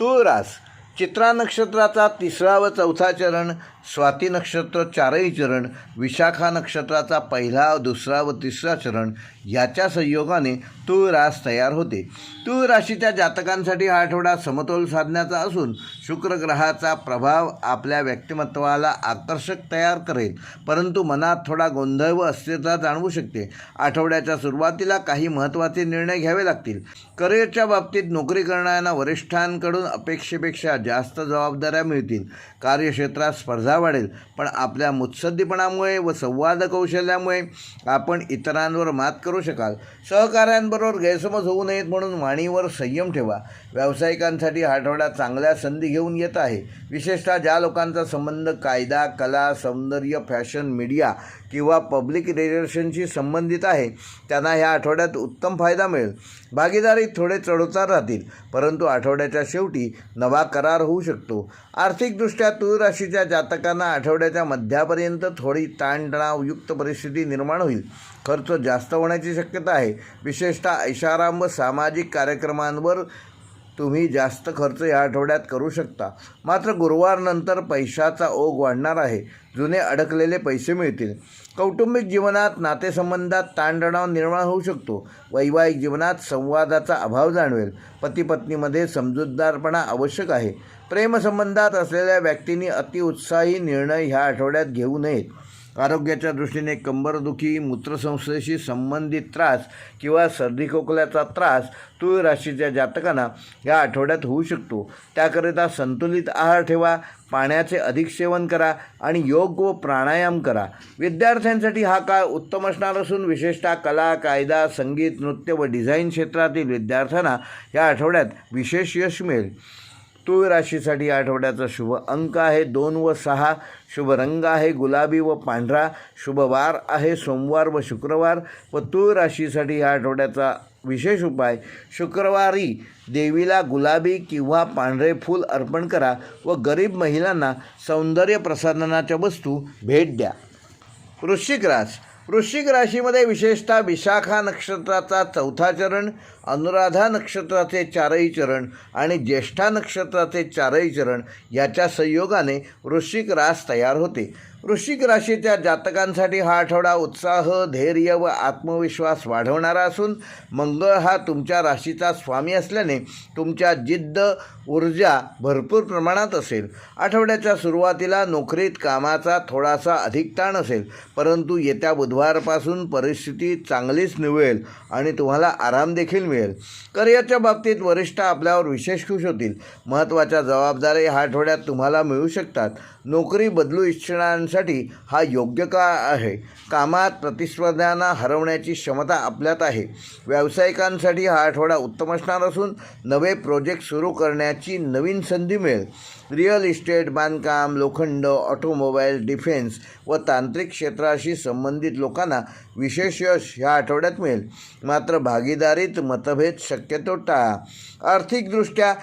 तुळरास चित्रा नक्षत्राचा तिसरा व चौथा चरण स्वाती नक्षत्र चारही चरण विशाखा नक्षत्राचा पहिला दुसरा व तिसरा चरण याच्या संयोगाने तूळ रास तयार होते. तूळ राशीच्या जातकांसाठी हा आठवडा समतोल साधण्याचा असून शुक्र ग्रहाचा प्रभाव आपल्या व्यक्तिमत्वाला आकर्षक तयार करेल. परंतु मनात थोडा गोंधळ व अस्थिरता जाणवू शकते. आठवड्याच्या सुरुवातीला काही महत्त्वाचे निर्णय घ्यावे लागतील. करिअरच्या बाबतीत नोकरी करणाऱ्यांना वरिष्ठांकडून अपेक्षेपेक्षा जास्त जबाबदाऱ्या मिळतील. कार्यक्षेत्रात स्पर्धा वाढेल. पण आपल्या मुत्सद्दीपणामुळे व संवाद कौशल्यामुळे आपण इतरांवर मात करू शकाल. सहकाऱ्यांबरोबर गैरसमज होऊ नयेत म्हणून वाणीवर संयम ठेवा. व्यावसायिकांसाठी हा आठवडा चांगल्या संधी घेऊन येत आहे. विशेषतः ज्या लोकांचा संबंध कायदा कला सौंदर्य फॅशन मीडिया किंवा पब्लिक रिलेशनशी संबंधित आहे त्यांना ह्या आठवड्यात उत्तम फायदा मिळेल. भागीदारीत थोडे चढउतार राहतील परंतु आठवड्याच्या शेवटी नवा करार होऊ शकतो. आर्थिकदृष्ट्या तूळ राशीच्या जातकांना आठवड्याच्या मध्यापर्यंत थोडी ताणतणावयुक्त परिस्थिती निर्माण होईल. खर्च जास्त होण्याची शक्यता आहे. विशेषतः ऐशाराम व सामाजिक कार्यक्रमांवर तुम्ही जास्त खर्च या आठवड्यात करू शकता. मात्र गुरुवारनंतर पैशाचा ओघ वाढणार आहे. जुने अडकलेले पैसे मिळतील. कौटुंबिक जीवनात नातेसंबंधात ताणतणाव निर्माण होऊ शकतो. वैवाहिक जीवनात संवादाचा अभाव जाणवेल. पतीपत्नीमध्ये समजूतदारपणा आवश्यक आहे. प्रेमसंबंधात असलेल्या व्यक्तींनी अतिउत्साही निर्णय ह्या आठवड्यात घेऊ नयेत. आरोग्याच्या दृष्टीने कंबरदुखी मूत्रसंस्थेशी संबंधित त्रास किंवा सर्दी खोकल्याचा त्रास तुळ राशीच्या जातकांना या आठवड्यात होऊ शकतो. त्याकरिता संतुलित आहार ठेवा पाण्याचे अधिक सेवन करा आणि योग व प्राणायाम करा. विद्यार्थ्यांसाठी हा काळ उत्तम असणार असून विशेषतः कला कायदा संगीत नृत्य व डिझाईन क्षेत्रातील विद्यार्थ्यांना या आठवड्यात विशेष यश मिळेल. तूळ राशीसाठी या आठवड्याचा शुभ अंक आहे. दोन व सहा शुभ रंग आहे. गुलाबी व पांढरा शुभ वार आहे. सोमवार व शुक्रवार व तूळ राशीसाठी या आठवड्याचा विशेष उपाय शुक्रवारी देवीला गुलाबी किंवा पांढरे फूल अर्पण करा व गरीब महिलांना सौंदर्य प्रसाधनाच्या वस्तू भेट द्या. वृश्चिक रास वृश्चिक राशीमध्ये विशेषतः विशाखा नक्षत्राचा चौथा चरण अनुराधा नक्षत्राचे चारही चरण आणि ज्येष्ठा नक्षत्राचे चारही चरण याच्या संयोगाने वृश्चिक रास तयार होते. वृश्चिक राशीच्या जातकांसाठी हा आठवडा उत्साह धैर्य व आत्मविश्वास वाढवणारा असून मंगळ हा तुमच्या राशीचा स्वामी असल्याने तुमच्या जिद्द ऊर्जा भरपूर प्रमाणात असेल. आठवड्याच्या सुरुवातीला नोकरीत कामाचा थोडासा अधिक ताण असेल परंतु येत्या बुधवारपासून परिस्थिती चांगलीच निवळेल आणि तुम्हाला आराम देखील मिळेल. करिअरच्या बाबतीत वरिष्ठ आपल्यावर विशेष खुश होतील. महत्त्वाच्या जबाबदारी ह्या आठवड्यात तुम्हाला मिळू शकतात. नोकरी बदलू इच्छिणाऱ्यांसाठी हा योग्य काळ आहे. कामात प्रतिस्पर्ध्यांना हरवण्याची क्षमता आपल्यात आहे. व्यावसायिकांसाठी हा आठवडा उत्तम असणार असून नवे प्रोजेक्ट सुरू करण्याची नवीन संधी मिळेल. रिअल इस्टेट बांधकाम लोखंड ऑटोमोबाईल डिफेन्स व तांत्रिक क्षेत्राशी संबंधित लोकांना विशेष यश ह्या आठवड्यात मिळेल. मात्र भागीदारीत मतभेद शक्यतो टाळा. आर्थिकदृष्ट्या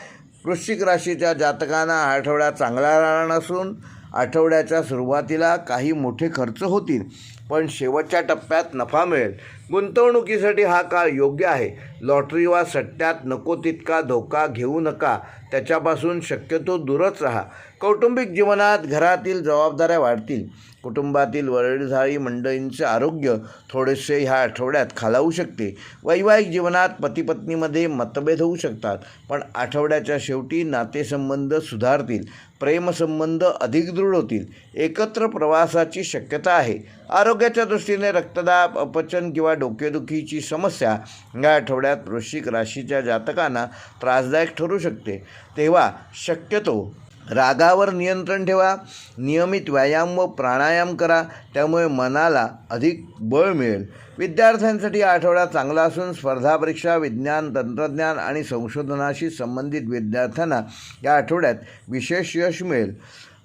वृश्चिक राशीच्या जातकांना हा आठवडा चांगला राहणार नसून आठवड्याच्या सुरुवातीला काही मोठे खर्च होतील पण शेवटच्या टप्प्यात नफा मिळेल. गुंतवणुकीसाठी हा काळ योग्य आहे. लॉटरी वा सट्ट्यात नको तितका धोका घेऊ नका. त्याच्यापासून शक्यतो दूरच राहा. कौटुंबिक जीवनात घरातील जबाबदाऱ्या वाढतील. कुटुंबातील वडीलधारी मंडळींचे आरोग्य थोडेसे ह्या आठवड्यात खालावू शकते. वैवाहिक जीवनात पतीपत्नीमध्ये मतभेद होऊ शकतात पण आठवड्याच्या शेवटी नातेसंबंध सुधारतील प्रेमसंबंध अधिक दृढ होतील. एकत्र प्रवासाची शक्यता आहे. आरोग्याच्या दृष्टीने रक्तदाब अपचन किंवा डोकेदुखीची समस्या या आठवड्यात वृश्चिक राशीच्या जातकांना त्रासदायक ठरू शकते. तेव्हा शक्यतो रागावर नियंत्रण ठेवा नियमित व्यायाम व प्राणायाम करा त्यामुळे मनाला अधिक बळ मिळेल. विद्यार्थ्यांसाठी आठवडा चांगला असून स्पर्धा परीक्षा विज्ञान तंत्रज्ञान आणि संशोधनाशी संबंधित विद्यार्थ्यांना या आठवड्यात विशेष यश मिळेल.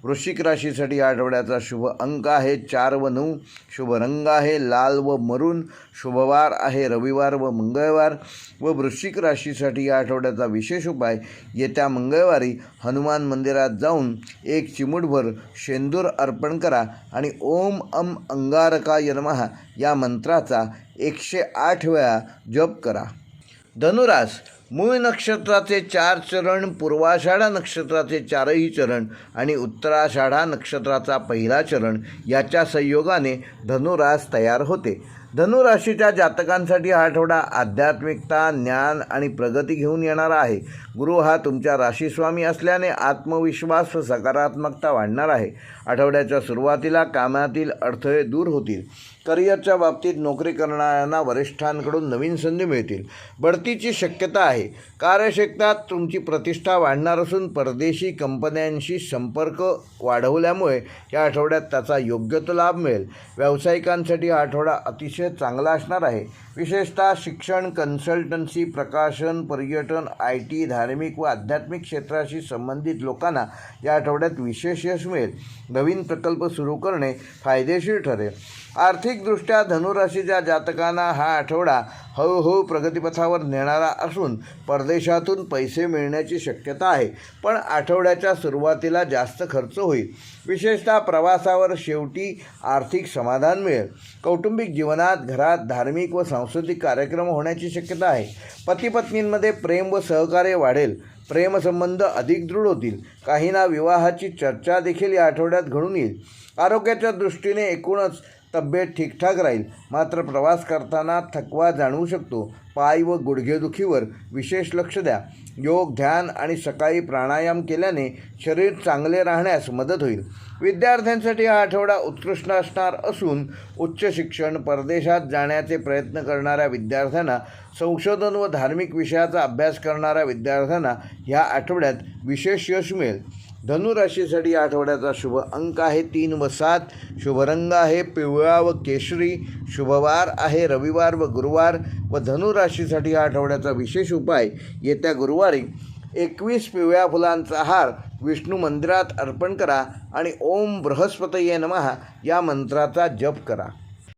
वृश्चिक राशीसाठी या आठवड्याचा शुभ अंक आहे. चार व नऊ शुभ रंग आहे. लाल व मरून शुभवार आहे. रविवार व मंगळवार व वृश्चिक राशीसाठी या आठवड्याचा विशेष उपाय. येत्या मंगळवारी हनुमान मंदिरात जाऊन एक चिमूटभर शेंदूर अर्पण करा आणि ओम अम अंगारका यनमहा या मंत्राचा एकशे आठ वेळा जप करा. धनुरास मूळ नक्षत्राचे चार चरण पूर्वाषाढा नक्षत्राचे चारही चरण आणि उत्तराषाढा नक्षत्राचा पहिला चरण याच्या संयोगाने धनुरास तयार होते. धनुराशीच्या जातकांसाठी हा आठवडा आध्यात्मिकता ज्ञान आणि प्रगती घेऊन येणारा आहे. गुरु हा तुमच्या राशीस्वामी असल्याने आत्मविश्वास व सकारात्मकता वाढणार आहे. आठवड्याच्या सुरुवातीला कामातील अडथळे दूर होतील. करिअरच्या बाबतीत नोकरी करणाऱ्यांना वरिष्ठांकडून नवीन संधी मिळतील. बढतीची शक्यता आहे. कार्यक्षेत्रात तुमची प्रतिष्ठा वाढणार असून परदेशी कंपन्यांशी संपर्क वाढवल्यामुळे या आठवड्यात त्याचा योग्य तो लाभ मिळेल. व्यावसायिकांसाठी हा आठवडा अतिशय चांगला असणार आहे. विशेषतः शिक्षण कन्सल्टन्सी प्रकाशन पर्यटन आय टी धार्मिक व आध्यात्मिक क्षेत्राशी संबंधित लोकांना या आठवड्यात विशेष यश मिळेल. नवीन प्रकल्प सुरू करणे फायदेशीर ठरेल. आर्थिकदृष्ट्या धनुराशीच्या जातकांना हा आठवडा हळूहळू प्रगतीपथावर नेणारा असून परदेशातून पैसे मिळण्याची शक्यता आहे पण आठवड्याच्या सुरुवातीला जास्त खर्च होईल. विशेषतः प्रवासावर शेवटी आर्थिक समाधान मिळेल. कौटुंबिक जीवनात घरात धार्मिक व सांस्कृतिक सांस्कृतिक कार्यक्रम होण्याची शक्यता आहे. पतीपत्नींमध्ये प्रेम व सहकार्य वाढेल. प्रेमसंबंध अधिक दृढ होतील. काहींना विवाहाची चर्चा देखील या आठवड्यात घडून येईल. आरोग्याच्या दृष्टीने एकूणच तब्येत ठीकठाक राहील. मात्र प्रवास करताना थकवा जाणवू शकतो. पाय व गुडघेदुखीवर विशेष लक्ष द्या. योग ध्यान आणि सकाळी प्राणायाम केल्याने शरीर चांगले राहण्यास मदत होईल. विद्यार्थ्यांसाठी हा आठवडा उत्कृष्ट असणार असून उच्च शिक्षण परदेशात जाण्याचे प्रयत्न करणाऱ्या विद्यार्थ्यांना संशोधन व धार्मिक विषयाचा अभ्यास करणाऱ्या विद्यार्थ्यांना ह्या आठवड्यात विशेष यश मिळेल. धनुराशीसाठी आठवड्याचा शुभ अंक आहे. तीन व सात. शुभ रंग आहे. पिवळा व केशरी. शुभवार आहे. रविवार व गुरुवार व धनुराशीसाठी या आठवड्याचा विशेष उपाय. येत्या गुरुवारी एकवीस पिवळ्या फुलांचा हार विष्णू मंदिरात अर्पण करा आणि ओम बृहस्पतये नमः या मंत्राचा जप करा.